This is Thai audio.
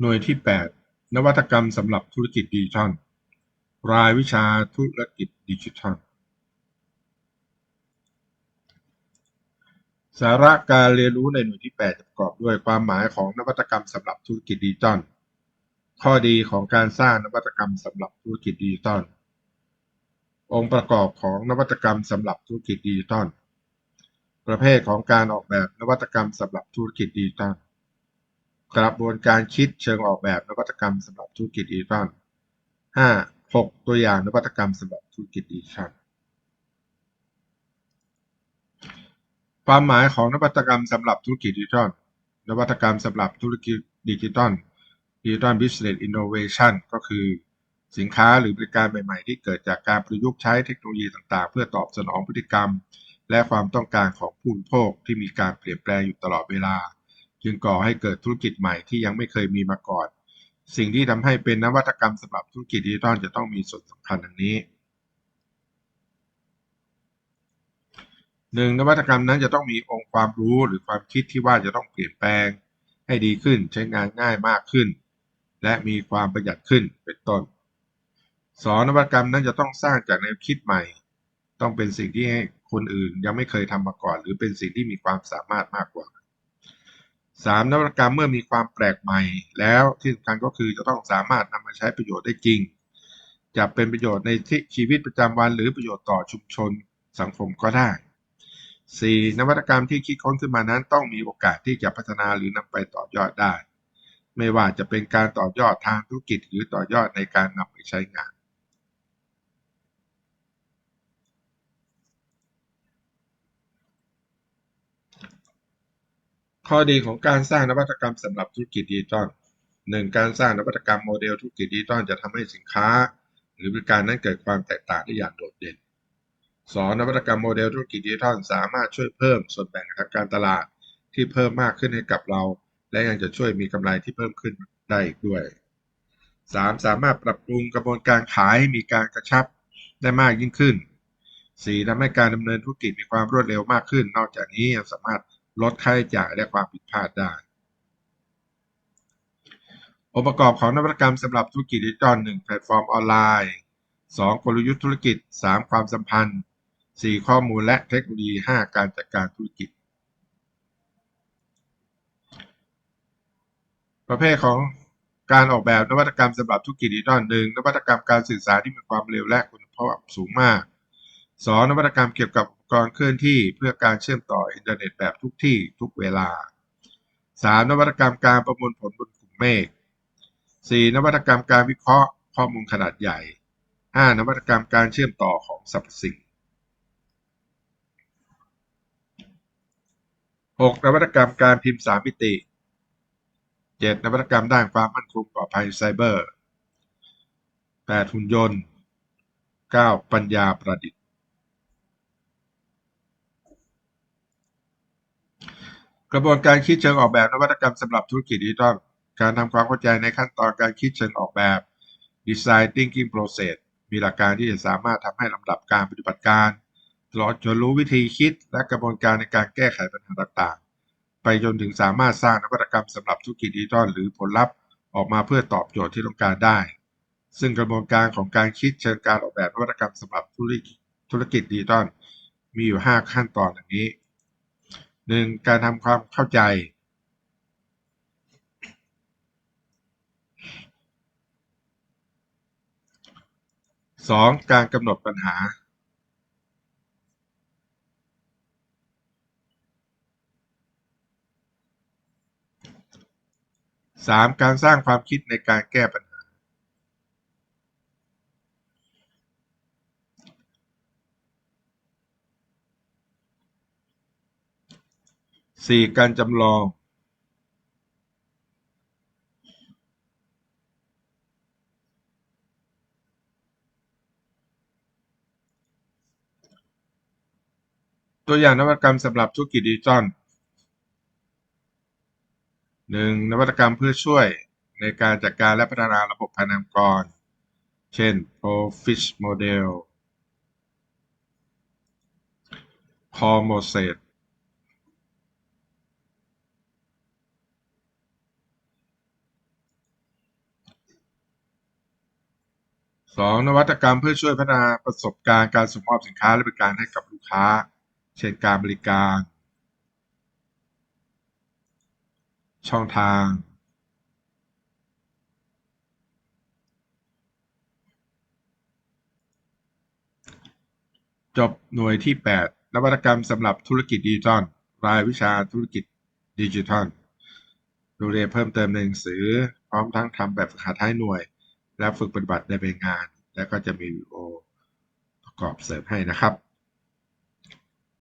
หน่วยที่ 8 นวัตกรรมสำหรับธุรกิจดิจิทัล รายวิชาธุรกิจดิจิทัล สาระการเรียนรู้ในหน่วยที่ 8 ประกอบด้วยความหมายของนวัตกรรมสำหรับธุรกิจดิจิทัล ข้อดีของการสร้างนวัตกรรมสำหรับธุรกิจดิจิทัล องค์ประกอบของนวัตกรรมสำหรับธุรกิจดิจิทัล ประเภทของการออกแบบนวัตกรรมสำหรับธุรกิจดิจิทัล กระบวนการคิดเชิงออกแบบนวัตกรรมสำหรับธุรกิจดิจิทัล 5. 6 ตัวอย่างนวัตกรรมสำหรับธุรกิจดิจิทัล ความหมายของนวัตกรรมสำหรับธุรกิจดิจิทัล นวัตกรรมสำหรับธุรกิจดิจิทัล Digital Business Innovation ก็คือสินค้าหรือบริการใหม่ๆ ที่เกิดจากการประยุกต์ใช้เทคโนโลยีต่างๆ เพื่อตอบสนองพฤติกรรม และความต้องการของผู้บริโภคที่มีการเปลี่ยนแปลงอยู่ตลอดเวลา จึงก่อให้เกิดธุรกิจใหม่ที่ยังไม่เคยมีมาก่อน สิ่งที่ทำให้เป็นนวัตกรรมสำหรับธุรกิจดิจิทัลจะต้องมีส่วนสำคัญดังนี้หนึ่งนวัตกรรมนั้นจะต้องมีองค์ความรู้หรือความคิดที่ว่าจะต้องเปลี่ยนแปลง ให้ดีขึ้นใช้งานง่ายมากขึ้น และมีความประหยัดขึ้นเป็นต้นสองนวัตกรรมนั้นจะต้องสร้างจากแนวคิดใหม่ ต้องเป็นสิ่งที่คนอื่นยังไม่เคยทำมาก่อน หรือเป็นสิ่งที่มีความสามารถมากกว่า สามนวัตกรรมเมื่อมีความแปลกใหม่แล้วที่สำคัญก็คือจะต้องสามารถนำมาใช้ประโยชน์ได้จริง จะเป็นประโยชน์ในชีวิตประจำวัน หรือประโยชน์ต่อชุมชนสังคมก็ได้ 4. นวัตกรรมที่คิดค้นขึ้นมานั้นต้องมีโอกาสที่จะพัฒนาหรือนำไปต่อยอดได้ ไม่ว่าจะเป็นการต่อยอดทางธุรกิจหรือต่อยอดในการนำไปใช้งาน ข้อดีของการสร้างนวัตกรรมสำหรับธุรกิจดิจิทัลหนึ่งการสร้างนวัตกรรมโมเดลธุรกิจดิจิทัลจะทำให้สินค้า หรือบริการนั้นเกิดความแตกต่างได้อย่างโดดเด่น 2. นวัตกรรมโมเดลธุรกิจดิจิทัลสามารถช่วยเพิ่มส่วนแบ่งทางการตลาดที่เพิ่มมากขึ้นให้กับเรา และยังจะช่วยมีกำไรที่เพิ่มขึ้นได้อีกด้วย 3. สามารถปรับปรุงกระบวนการขายให้มีการกระชับได้มากยิ่งขึ้น 4. ทำให้การดำเนินธุรกิจมีความรวดเร็วมากขึ้น นอกจากนี้ยังสามารถ ลดค่าใช้จ่ายและความผิดพลาดได้ องค์ประกอบของนวัตกรรมสำหรับธุรกิจดิจิทัล 1. แพลตฟอร์มออนไลน์ 2. กลยุทธ์ธุรกิจ 3. ความสัมพันธ์ 4. ข้อมูลและเทคโนโลยี 5. การจัดการธุรกิจ ประเภทของการออกแบบนวัตกรรมสำหรับธุรกิจดิจิทัลหนึ่งนวัตกรรมการสื่อสารที่มีความเร็วและคุณภาพสูงมาก 2. นวัตกรรมเกี่ยวกับ ปกรณ์เคลื่อนที่เพื่อการเชื่อมต่ออินเทอร์เน็ตแบบทุกที่ทุกเวลา 3. นวัตกรรมการประมวลผลบนกลุ่มเมฆ 4. นวัตกรรมการวิเคราะห์ข้อมูลขนาดใหญ่ 5. นวัตกรรมการเชื่อมต่อของสรรพสิ่ง 6. นวัตกรรมการพิมพ์สามมิติ 7. นวัตกรรมด้านความมั่นคงปลอดภัยไซเบอร์ 8. หุ่นยนต์ 9. ปัญญาประดิษฐ์ กระบวนการคิดเชิงออกแบบนวัตกรรมสำหรับธุรกิจดิจิทัลการทำความเข้าใจในขั้นตอนการคิดเชิงออกแบบ Design Thinking Process มีหลักการที่จะสามารถทำให้ลำดับการปฏิบัติการ ตลอดจนรู้วิธีคิดและกระบวนการในการแก้ไขปัญหาต่างๆ ไปจนถึงสามารถสร้างนวัตกรรมสำหรับธุรกิจดิจิทัลหรือผลลัพธ์ออกมาเพื่อตอบโจทย์ที่ต้องการได้ ซึ่งกระบวนการของการคิดเชิงการออกแบบนวัตกรรมสำหรับธุรกิจดิจิทัลมีอยู่ 5 ขั้นตอนอย่า งนี้ 1. การทำความเข้าใจ 2. การกำหนดปัญหา 3. การสร้างความคิดในการแก้ปัญหา 4. การจำลองตัวอย่างนวัตกรรมสำหรับธุรกิจดิจิทัลหนึ่งนวัตกรรมเพื่อช่วยในการจัดการและพัฒนาระบบภายในองค์กร เช่น Profish Model c o m o s e t สองนวัตกรรมเพื่อช่วยพัฒนาประสบการณ์การส่งมอบสินค้าและบริการให้กับลูกค้า เช่นการบริการ ช่องทาง จบหน่วยที่ 8 นวัตกรรมสำหรับธุรกิจดิจิทัลรายวิชาธุรกิจดิจิทัลดูเรียนเพิ่มเติมในหนังสือ พร้อมทั้งทำแบบฝึกหัดท้หน่วย และฝึกปฏิบัติในใบงาน และก็จะมีวิดีโอประกอบเสริมให้นะครับ